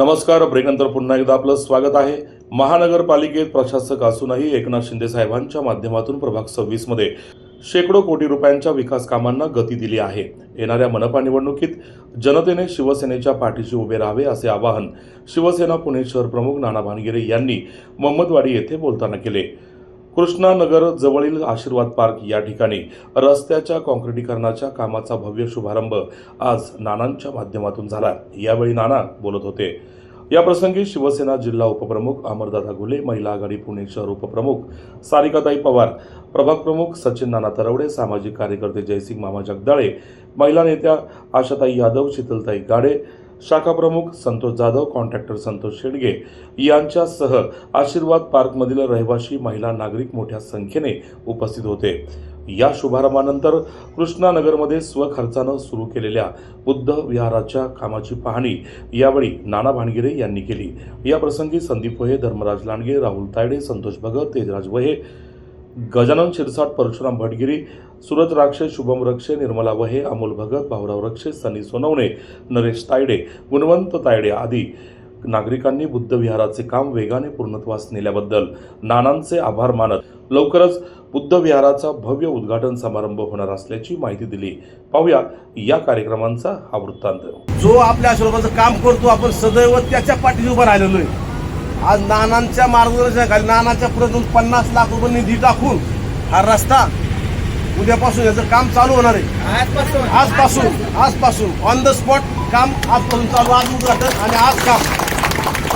नमस्कार ब्रेकनंतर पुन्हा एकदा आपलं स्वागत आहे. महानगरपालिकेत प्रशासक असूनही एकनाथ शिंदे साहेबांच्या माध्यमातून प्रभाग सव्वीसमध्ये शेकडो कोटी रुपयांच्या विकास कामांना गती दिली आहे. येणाऱ्या मनपा निवडणुकीत जनतेने शिवसेनेच्या पाठीशी उभे राहावे असे आवाहन शिवसेना पुणे शहर प्रमुख नाना भानगिरे यांनी मोहम्मदवाडी येथे बोलताना केले. कृष्णानगर जवळील आशीर्वाद पार्क या ठिकाणी रस्त्याच्या काँक्रिटीकरणाच्या कामाचा भव्य शुभारंभ आज नानांच्या माध्यमातून झाला. यावेळी नाना बोलत होते. या प्रसंगी शिवसेना जिल्हा उपप्रमुख अमरदादा घुले महिला आघाडी पुणे शहर उपप्रमुख सारिकाताई पवार प्रभाग प्रमुख सचिन नाना तरवडे सामाजिक कार्यकर्ते जयसिंग मामा जगदाळे महिला नेत्या आशाताई यादव शीतलताई गाडे शाखा प्रमुख संतोष जाधव कॉन्ट्रॅक्टर संतोष शेडगे यांच्यासह आशीर्वाद पार्कमधील रहिवासी महिला नागरिक मोठ्या संख्येने उपस्थित होते. या शुभारंभानंतर कृष्णानगरमध्ये स्वखर्चानं सुरू केलेल्या बुद्ध विहाराच्या कामाची पाहणी यावेळी नाना भानगिरे यांनी केली. या प्रसंगी संदीप वहे धर्मराज लांडगे राहुल तायडे संतोष भगत तेजराज वहे गजानन शिरसाट परशुराम भटगिरी सुरज राक्षे शुभम रक्षे निर्मला वहे अमोल भगत भाऊराव रक्षे सनी सोनवणे नरेश तायडे गुणवंत तायडे आदी नागरिकांनी बुद्ध विहाराचे काम वेगाने पूर्णत्वास नेल्याबद्दल नानांचे आभार मानत लवकरच बुद्ध विहाराचा भव्य उद्घाटन समारंभ होणार असल्याची माहिती दिली. पाहूया या कार्यक्रमांचा हा वृत्तांत. जो आपल्या आशीर्वादाचं काम करतो आपण सदैव त्याच्या पाठीशी उभं राहिलेलो आहे. आज नानांच्या मार्गदर्शनाखाली नानाच्या पुढे पन्नास लाख रुपये निधी टाकून हा रस्ता उद्यापासून याचं काम चालू होणार आहे. आजपासून. आजपासून आजपासून. ऑन द स्पॉट काम आजपासून चालू आज उद्घाटन आणि आज काम.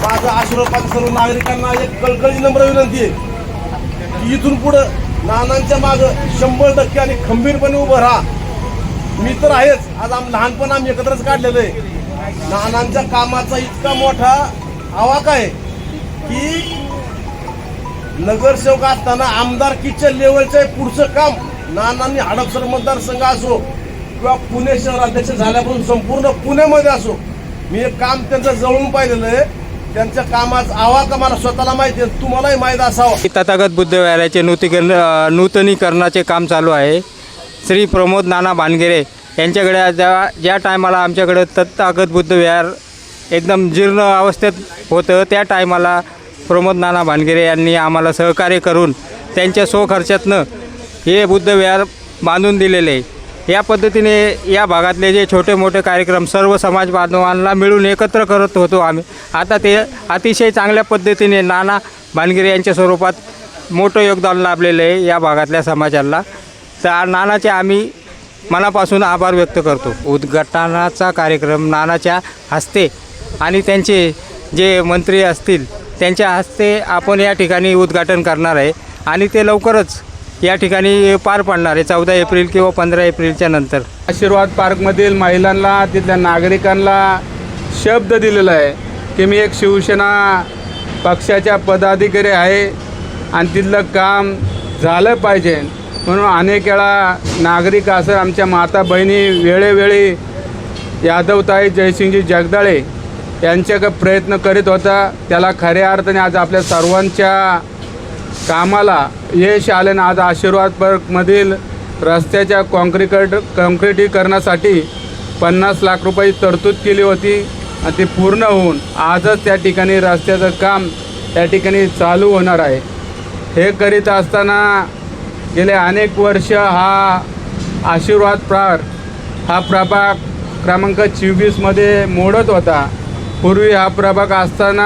माझं आशीर्वाद सर्व नागरिकांना एक कळकळी नम्र विनंती आहे की इथून पुढं नानांच्या मागं शंभर टक्के आणि खंबीरपणे उभं राहा. मी तर आहेच. आज आम लहानपण आम्ही एकत्रच काढलेलं आहे. नानांच्या कामाचा इतका मोठा आवाका आहे. की नगरसेवक असताना आमदारकीच्या लेवलचं पुढचं काम नानांनी हडपसर मतदारसंघ असो किंवा पुणे शहराध्यक्ष झाल्यापासून संपूर्ण पुण्यामध्ये असो मी हे काम त्यांचं जवळून पाहिलेलं आहे. त्यांच्या कामाचा आवाज मला स्वतःला माहिती आहे. तुम्हालाही माहीत असावं. तथागत बुद्ध नूतनीकरण नूतनीकरणाचे काम चालू आहे. श्री प्रमोद नाना भानगिरे यांच्याकडे ज्या ज्या टायमाला आमच्याकडे तथागत बुद्ध विहार एकदम जीर्ण अवस्थेत होतं. त्या टायमाला प्रमोद नाना भानगिरे यांनी आम्हाला सहकार्य करून त्यांच्या स्वखर्चातनं हे बुद्ध विहार बांधून दिलेले. आहे या पद्धतीने या भागातले जे छोटे मोठे कार्यक्रम सर्व समाज बांधवांना मिळून एकत्र करत होतो आम्ही. आता ते अतिशय चांगल्या पद्धतीने नाना भानगिरे यांच्या स्वरूपात मोठं योगदान लाभलेलं आहे या भागातल्या समाजाला. तर नानाचे आम्ही मनापासून आभार व्यक्त करतो. उद्घाटनाचा कार्यक्रम नानाच्या हस्ते आणि त्यांचे जे मंत्री असतील त्यांच्या हस्ते आपण या ठिकाणी उद्घाटन करणार आहे. आणि ते लवकरच या ठिकाणी पार पाडणार आहे चौदा एप्रिल किंवा पंधरा एप्रिलच्या नंतर. आशीर्वाद पार्कमधील महिलांना तिथल्या नागरिकांना शब्द दिलेला आहे की मी एक शिवसेना पक्षाच्या पदाधिकारी आहे आणि तिथलं काम झालं पाहिजे. म्हणून अनेक वेळा नागरिक असं आमच्या माता बहिणी वेळोवेळी यादवताई जयसिंगजी जगदाळे यांच्याकडे प्रयत्न करीत होता त्याला खऱ्या अर्थाने आज आपल्या सर्वांच्या कामाला यश आल्यानं आज आशीर्वाद पर्कमधील रस्त्याच्या कॉन्क्रिकट कॉन्क्रिटीकरणासाठी पन्नास लाख रुपये तरतूद केली होती आणि ती पूर्ण होऊन आजच त्या ठिकाणी रस्त्याचं काम त्या ठिकाणी चालू होणार आहे. हे करीत असताना गेले अनेक वर्ष हा आशीर्वाद प्रार हा प्रभाग क्रमांक चोवीसमध्ये मोडत होता. पूर्वी हा प्रभाग असताना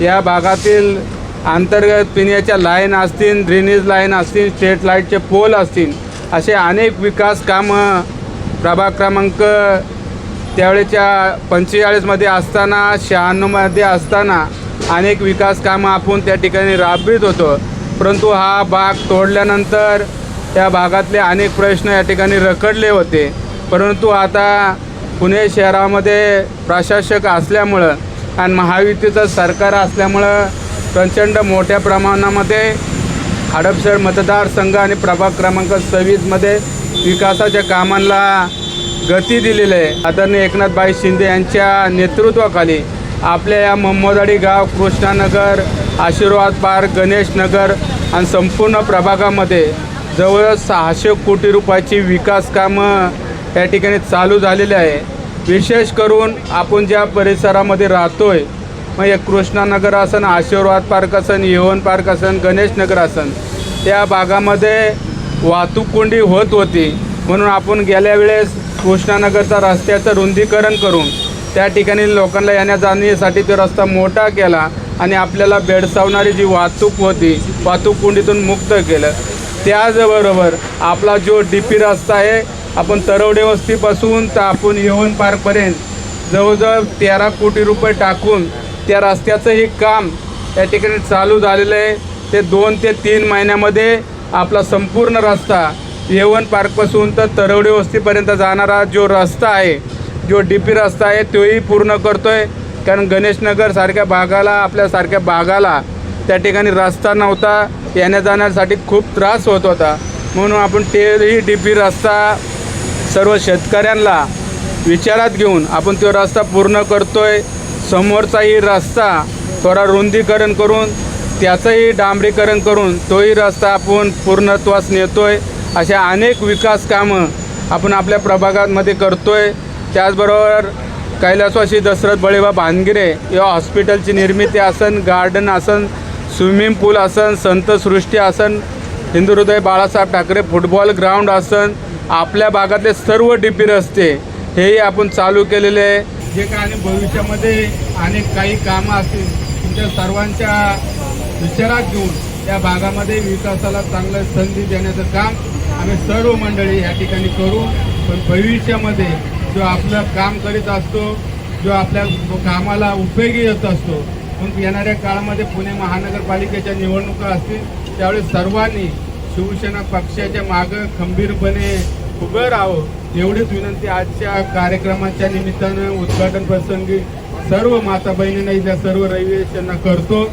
या भागातील अंतर्गत पिण्याच्या लाईन असतील ड्रेनेज लाईन असतील स्ट्रीट लाईटचे पोल असतील असे अनेक विकास कामं प्रभाग क्रमांक त्यावेळेच्या पंचेचाळीसमध्ये असताना शहाण्णवमध्ये असताना अनेक विकास कामं आपण त्या ठिकाणी राबवित होतो. परंतु हा भाग तोडल्यानंतर त्या भागातले अनेक प्रश्न या ठिकाणी रखडले होते. परंतु आता पुणे शहरामध्ये प्रशासक असल्यामुळं आणि महायुतीचं सरकार असल्यामुळं प्रचंड मोठ्या प्रमाणामध्ये हडपसर मतदारसंघ आणि प्रभाग क्रमांक सव्वीसमध्ये विकासाच्या कामांना गती दिलेली आहे. आदरणीय एकनाथबाई शिंदे यांच्या नेतृत्वाखाली आपल्या या मोहम्मदाडी गाव कृष्णानगर आशीर्वाद पार्क गणेशनगर आणि संपूर्ण प्रभागामध्ये जवळ सहाशे कोटी रुपयाची विकास कामं या ठिकाणी चालू झालेले आहे. विशेष करून आपण ज्या परिसरामध्ये राहतोय मग एक कृष्णानगर असन आशीर्वाद पार्क असन येवन पार्क असन गणेशनगर असन त्या भागामध्ये वाहतूक कोंडी होत होती. म्हणून आपण गेल्या वेळेस कृष्णानगरचा रस्त्याचं रुंदीकरण करून त्या ठिकाणी लोकांना येण्या जाण्यासाठी तो रस्ता मोठा केला आणि आपल्याला बेडसावणारी जी वाहतूक होती वाहतूक कोंडीतून मुक्त केलं. त्याचबरोबर आपला जो डी पी रस्ता आहे आपण तरवडे वस्तीपासून तर आपण येवन पार्कपर्यंत जवळजवळ तेरा कोटी रुपये टाकून त्या रस्त्याचंही काम या ठिकाणी चालू झालेलं आहे. ते दोन ते तीन महिन्यामध्ये आपला संपूर्ण रस्ता येवन पार्कपासून तर तरवडे वस्तीपर्यंत जाणारा जो रस्ता आहे जो डी पी रस्ता आहे तोही पूर्ण करतो आहे कारण गणेशनगरसारख्या भागाला आपल्यासारख्या भागाला त्या ठिकाणी रस्ता नव्हता. येण्या जाण्यासाठी खूप त्रास होत होता. म्हणून आपण तेही डी पी रस्ता सर्व शेतकऱ्यांना विचारात घेऊन आपण तो रस्ता पूर्ण करतोय. समोरचाही रस्ता थोडा रुंदीकरण करून त्याचंही डांबरीकरण करून तोही रस्ता आपण पूर्णत्वास नेतोय. अशा अनेक विकास कामं आपण आपल्या प्रभागामध्ये करतोय. त्याचबरोबर कैलासवासी दशरथ बळेबा भानगिरे या हॉस्पिटलची निर्मिती असन गार्डन असन स्विमिंग पूल असन संतसृष्टी असन हिंदू हृदय बाळासाहेब ठाकरे फुटबॉल ग्राउंड असन आपल्या भागातले सर्व डी पी रस्ते हेही आपण चालू केलेले आहे. जे काय आणि भविष्यामध्ये अनेक काही कामं असतील तुमच्या सर्वांच्या विचारात घेऊन त्या भागामध्ये विकासाला चांगलं संधी देण्याचं काम आम्ही सर्व मंडळी या ठिकाणी करू. पण भविष्यामध्ये जो आपलं काम करीत असतो जो आपल्या कामाला उपयोगी येत असतो मग येणाऱ्या काळामध्ये पुणे महानगरपालिकेच्या निवडणुका असतील त्यावेळेस सर्वांनी शिवसेना पक्षाच्या मागं खंबीरपणे उभं राहावं एवढीच विनंती आजच्या कार्यक्रमाच्या निमित्तानं उद्घाटन प्रसंगी सर्व माता बहिणींना इथल्या सर्व रहिवाशांना करतो.